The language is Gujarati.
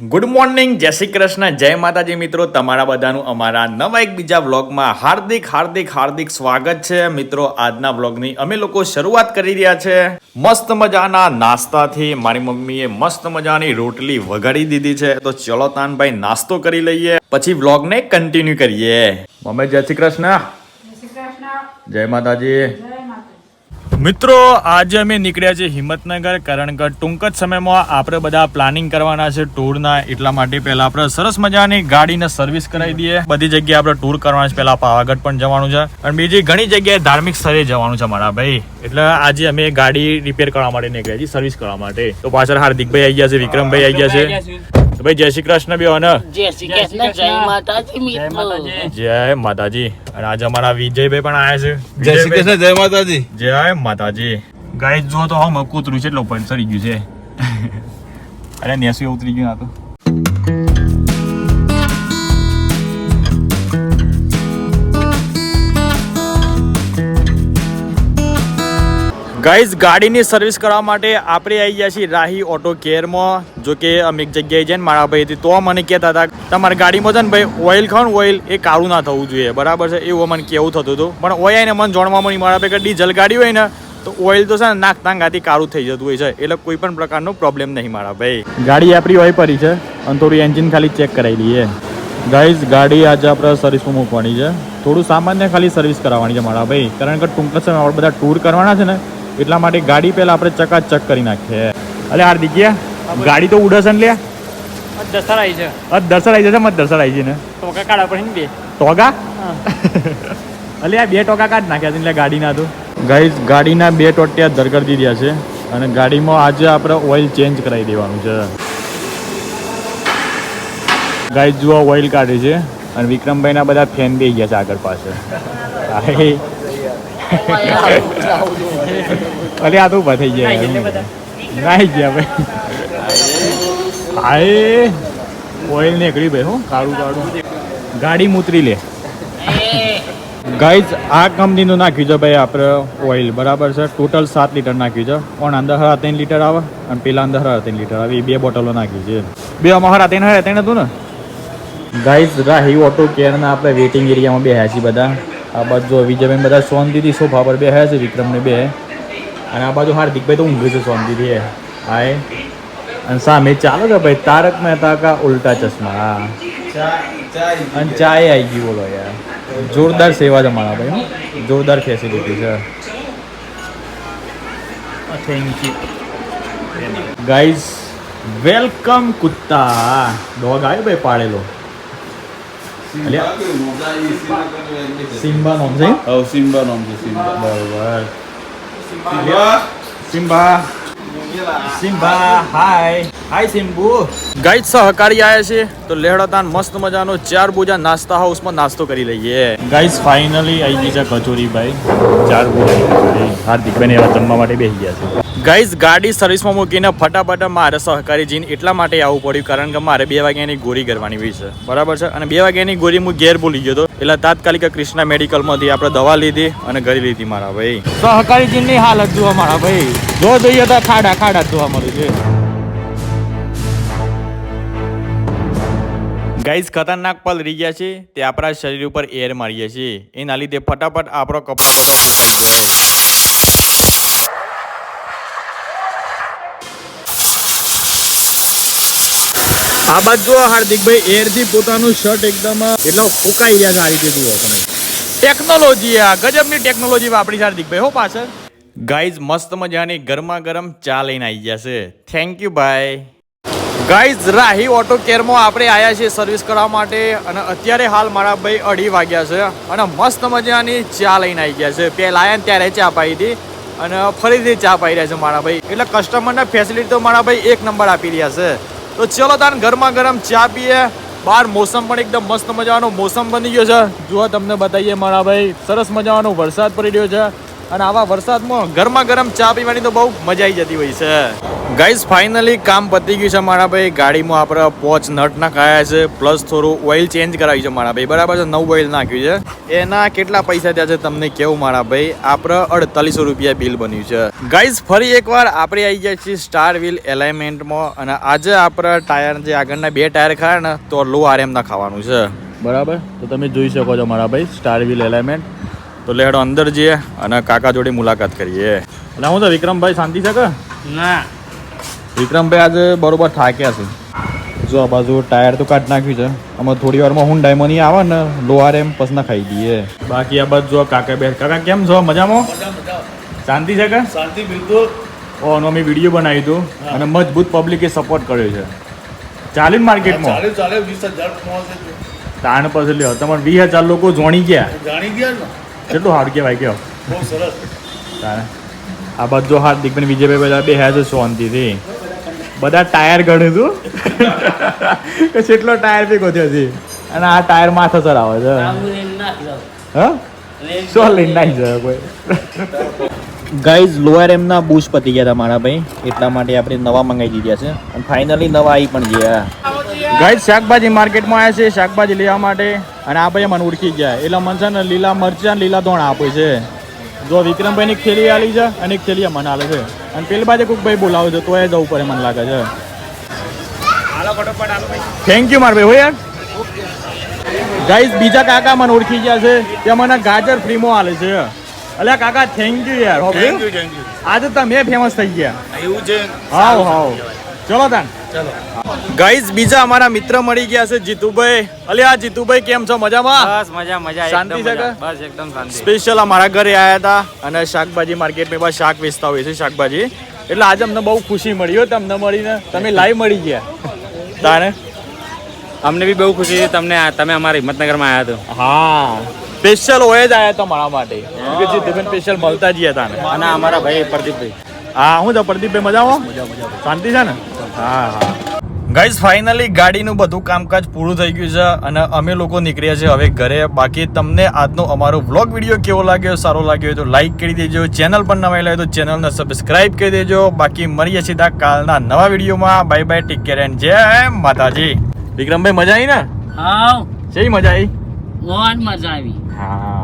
ગુડ મોર્નિંગ જય શ્રી કૃષ્ણ જય માતાજી મિત્રો. તમારા બધાનું અમારા નવા એક બીજા વ્લોગમાં હાર્દિક હાર્દિક હાર્દિક સ્વાગત છે. મિત્રો આજના વ્લોગની અમે લોકો શરૂઆત કરી રહ્યા છે. મસ્ત મજાના નાસ્તાથી મારી મમ્મીએ મસ્ત મજાની રોટલી વઘાડી દીધી છે. તો ચલો તાનભાઈ નાસ્તો કરી લઈએ. પછી વ્લોગને કન્ટિન્યુ કરીએ. મમ્મી જય શ્રી કૃષ્ણ. જય માતાજી જય માતાજી. મિત્રો, આજે અમે નીકળ્યા છીએ હિંમતનગર કારણ કે ટૂંક જ સમયમાં આપણે બધા પ્લાનિંગ કરવાના છે ટૂરના એટલા માટે પહેલા આપણે સરસ મજાની ગાડીને સર્વિસ કરાવી દઈએ. બધી જગ્યાએ આપણે ટૂર કરવાના છે. પહેલા પાવાગઢ પણ જવાનું છે. અને બીજી ઘણી જગ્યાએ ધાર્મિક સ્થળે જવાનું છે મારા ભાઈ. એટલે આજે અમે ગાડી રિપેર કરવા માટે નીકળ્યા છીએ સર્વિસ કરવા માટે. તો પાછળ હાર્દિકભાઈ આવી ગયા છે, વિક્રમભાઈ આવી ગયા છે. તો ભાઈ જય શ્રી કૃષ્ણ બી ને જય શ્રી કૃષ્ણ જય માતાજી મિત્રો. જય માતાજી. અને આજે અમારા વિજયભાઈ પણ આવ્યા છે. જય શ્રી કૃષ્ણ જય માતાજી. જય માતાજી. ગાય જો તો હમ કૂતરું છે એટલું પણ સડી ગયું છે. અરે નેસી ઉતરી ગયું આ તો. ગાઈઝ, ગાડીની સર્વિસ કરવા માટે આપણે આવી ગયા છીએ રાહી ઓટો કેરમાં. જો કે અમે એક જગ્યાએ જઈને મારા ભાઈથી તો મને કહેતા હતા, તમારી ગાડીમાં છે ને ભાઈ ઓઇલ ખાવ ઓઇલ એ કાળું ના થવું જોઈએ. બરાબર છે? એવું મને કેવું થતું હતું. પણ ઓય ને મને જાણવા મળી, મારા ભાઈ કે ડીઝલ ગાડી હોય ને, તો ઓઇલ તો છે ને નાક તાંગાથી કાળું થઈ જતું હોય છે, એટલે કોઈ પણ પ્રકારનો પ્રોબ્લેમ નહીં મારા ભાઈ. ગાડી આપણી હોય પડી છે, અને થોડું એન્જિન ખાલી ચેક કરાવી લઈએ. ગાઈઝ, ગાડી આજે આપણે સર્વિસમાં મૂકવાની છે. થોડું સામાન્ય ખાલી સર્વિસ કરાવવાની છે મારા ભાઈ, કારણ કે ટૂંક સમયમાં આપણે બધા ટૂર કરવાના છે ને એટલા માટે ગાડી પહેલા આપણે ચકાચક કરી નાખીએ. અલે હાર્દિક ગયા ગાડી તો ઉડે ને લે? દસરા આવી છે. અ દર્શન આવી જશે મત આવી છે ને ટોકા કાઢા પડે ને બે. ટોગા અલે આ બે ટોકા કાઢ નાખ્યા છે એટલે ગાડીના તો. ગાઈઝ ગાડીના બે ટોટિયા દર કરી દીધા છે અને ગાડીમાં આજે આપણે ઓઇલ ચેન્જ કરાવી દેવાનું છે. ગાઈઝ જુઓ ઓઇલ કાઢે છે અને વિક્રમભાઈના બધા ફેન બે ગયા છે આગળ પાસે અલે આ તો ઊભા થઈ ગયા. નાઈ ગયા ભાઈ. હાય. ઓઇલ નીકળી ભાઈ હું કાળું કાળું. ગાડી મૂતરી લે. ગાઈઝ આ કંપનીનું નાખ્યું છે ભાઈ આપણે ઓઇલ. બરાબર છે? ટોટલ સાત લીટર નાખ્યું છે. પણ અંદર હરા ત્રણ લીટર આવે? અને પેલા અંદર હરા ત્રણ લીટર આવે. એ બે બોટલો નાખી છે. બે આમાં હરા ત્રણ હરા ત્રણ હતું ને? ગાઈઝ રાહી ઓટો કેરના આપણે વેઇટિંગ એરિયામાં બેહ્યા છીએ બધા. આ બાજુ જો વિજયભાઈ બધા સોન શાંતિથી સોફા પર હે છે વિક્રમને બે. અને આ બાજુ હાર્દિકભાઈ તો ઊંઘે છે સોન શાંતિથી હાય. અને સામે ચાલો છે ભાઈ તારક મહેતા કા ઉલ્ટા ચશ્મા. હા. અને ચાય આવી ગઈ બોલો યાર. જોરદાર સેવા છે મારા ભાઈ જોરદાર ફેસિલિટી છે. થેન્ક યુ ગાઈઝ વેલકમ કુત્તા. ડોગ આવ્યો ભાઈ પાડેલો. સિમ્બા નામ છે હવ સિમ્બા નામ છે સિમ્બા બરાબર સિમ્બા સિમ્બા હાય હાય સિમ્બુ ગાઈડ સહકારી આવ્યા છે તો લેહડતાન મસ્ત મજાનો ચાર બોજા નાસ્તા હાઉસમાં નાસ્તો કરી લઈએ ગાઈસ ફાઇનલી આવી ગઈ છે કચોરી ભાઈ ચાર બોજા હાર્દિકભાઈ એવા જમવા માટે બેસી ગયા છે ગાઈઝ ગાડી સર્વિસમાં મૂકીને ફટાફટ મારે સહકારી જીન એટલા માટે આવવું પડ્યું કારણ કે મારે બે વાગ્યાની ગોળી કરવાની હોય છે. બરાબર છે? અને બે વાગ્યાની ગોળી હું ઘેર ભૂલી ગયો હતો. એટલે તાત્કાલિક કૃષ્ણા મેડિકલમાંથી આપણે દવા લીધી અને ઘરે લીધી મારા ભાઈ. સહકારી જીનની હાલત જોવા મારા ભાઈ. જો જોઈએ તો ખાડા ખાડા જોવા મળે છે. ગાઈઝ ખતરનાક પલ રહી ગયા છે. તે આપણા શરીર ઉપર એર મારીએ છીએ. એના લીધે ફટાફટ આપણો કપડો આ બાજુ જો હાર્દિકભાઈ એરથી પોતાનું શર્ટ એકદમ એટલો ફૂકાઈ રહ્યા છે આ રીતે જુઓ તમે. ટેકનોલોજી આ ગજબની ટેકનોલોજી વાપરી હાર્દિકભાઈ હો પાછળ. ગાઈઝ મસ્ત મજાની ગરમા ગરમ ચા લઈને આવી ગયા છે. થેન્ક યુ ભાઈ ગાઈઝ રાહી ઓટો કેરમાં આપણે આવ્યા છીએ સર્વિસ કરવા માટે અને અત્યારે હાલ મારા ભાઈ અઢી વાગ્યા છે અને મસ્ત મજાની ચા લઈને આવી ગયા છે. પહેલાં આવ્યા ને ત્યારે ચા પાઈ હતી અને ફરીથી ચા પાઈ રહ્યા છે મારા ભાઈ. એટલે કસ્ટમરને ફેસિલિટી તો મારા ભાઈ એક નંબર આપી રહ્યા છે. તો ચલો તાન ગરમા ગરમ ચા પીએ. બહાર મોસમ પણ એકદમ મસ્ત મજાનો મોસમ બની ગયો છે. જુઓ તમને બતાવીએ મારા ભાઈ, સરસ મજાનો વરસાદ પડી રહ્યો છે. અને આવા વરસાદમાં ગરમા ગરમ ચા પીવાની તો બહુ મજા આવી જતી હોય છે. ગાઈઝ ફાઇનલી કામ પતી ગયું છે મારા ભાઈ. ગાડીમાં આપણે પોચ નટ નાખાયા છે પ્લસ થોડું ઓઇલ ચેન્જ કરાવ્યું છે મારા ભાઈ. બરાબર છે નવું ઓઇલ નાખ્યું છે. એના કેટલા પૈસા થયા છે તમને કેવું મારા ભાઈ? આપણે અડતાલીસો રૂપિયા બિલ બન્યું છે. ગાઈઝ ફરી એકવાર આપણે આવી ગયા છીએ સ્ટાર વ્હીલ એલાઇનમેન્ટમાં અને આજે આપણે ટાયર જે આગળના બે ટાયર ખાયા ને તો લો આરએમ ના ખાવાનું છે. બરાબર? તો તમે જોઈ શકો છો મારા ભાઈ સ્ટાર વ્હીલ એલાઇનમેન્ટ તો લેડો અંદર જઈએ અને કાકા જોડે મુલાકાત કરીએ. એટલે હું તો વિક્રમભાઈ શાંતિ છે કે? ના. વિક્રમભાઈ આજે બરોબર થાક્યા છે? જો આ બાજુ ટાયર તો કાઢ નાખ્યું છે. આમાં થોડી વારમાં હું ડાયમંડ આવે ને લોહાર એમ પછી ના ખાઈ દઈએ. બાકી આ બાજુ જો કાકા બે કાકા કેમ છો? મજામાં? શાંતિ છે કે? શાંતિ બિલકુલ. ઓ અમે વીડિયો બનાવ્યું હતું અને મજબૂત પબ્લિકે સપોર્ટ કર્યો છે. ચાલીને માર્કેટમાં ચાલે ચાલે વીસ હજાર તાણ પછી લ્યો તમારે વીસ હજાર લોકો જોણી ગયા. જાણી ગયા કેટલું હાર્ડ કહેવાય કયો? બહુ સરસ. તારે આ બાજુ હાર્દિક પણ વિજયભાઈ બધા બે હે છે શાંતિથી. બધા ટાયર ગણું છું. કે કેટલો ટાયર બી થયો છે. અને આ ટાયર માથે સર આવે છે. હા? શું લઈને જાય કોઈ. ગાઈઝ લોઅર એમના બૂસ પતી ગયા હતા મારા ભાઈ. એટલા માટે આપણે નવા મંગાવી દીધા છે. અને ફાઇનલી નવા આવી પણ ગયા. ગાઈઝ શાકભાજી માર્કેટમાં આવ્યા છે. શાકભાજી લેવા માટે. અને આ ભાઈ મને ઓળખી ગયા. એટલે મને છે ને લીલા મરચાં લીલા ધોણ આપે છે. જો વિક્રમભાઈની ખેલી આલી છે અને એક ખેલી મને આલે છે. અને પેલી બાજુ કોઈક ભાઈ બોલાવો છે તો એ જવું પડે મને લાગે છે. થેન્ક યુ માર ભાઈ હોય યાર. ગાઈઝ બીજા કાકા મને ઓળખી ગયા છે તે મને ગાજર ફ્રીમાં હાલે છે. અલ્યા કાકા થેન્ક યુ યાર હો થેન્ક યુ થેન્ક યુ આજે તમે ફેમસ થઈ ગયા. એવું છે. હાવ હાવ ચલો તાન. ગાઈઝ બીજા અમારા મિત્ર મળી ગયા છે જીતુભાઈ. અલ્યા જીતુભાઈ કેમ છો? મજામાં? બસ મજા મજા શાંતિ છે બસ એકદમ શાંતિ. સ્પેશિયલ અમારા ઘરે આવ્યા હતા અને શાકભાજી માર્કેટમાં બસ શાક વેચતા હોય છે શાકભાજી. એટલે આજે અમને બહુ ખુશી મળી હો તમને મળીને. તમે લાઈવ મળી ગયા. તારે? અમને બી બહુ ખુશી છે તમને તમે અમારા હિંમતનગરમાં આવ્યા હતા હા. સ્પેશિયલ હોય જ આવ્યા હતા મારા માટે કે જીતુભાઈ સ્પેશિયલ મળતા જ હતા તાને. અને અમારા ભાઈ પ્રદીપભાઈ. હા હું તો પ્રદીપભાઈ મજામાં. શાંતિ છે ને? હા. હા ગાઈઝ ફાઇનલી ગાડીનું બધું કામકાજ પૂરું થઈ ગયું છે અને અમે લોકો નીકળ્યા છે હવે ઘરે. બાકી તમને આજનો અમારો વ્લોગ વીડિયો કેવો લાગ્યો સારો લાગ્યો તો લાઈક કરી દેજો. ચેનલ પર નવા લાગે તો ચેનલને સબસ્ક્રાઇબ કરી દેજો. બાકી મળીએ સીધા કાલના નવા વિડીયોમાં bye bye take care and જય માતાજી. વિક્રમભાઈ મજા આવી ને? હા. જય મજા આવી મજા આવી. હા.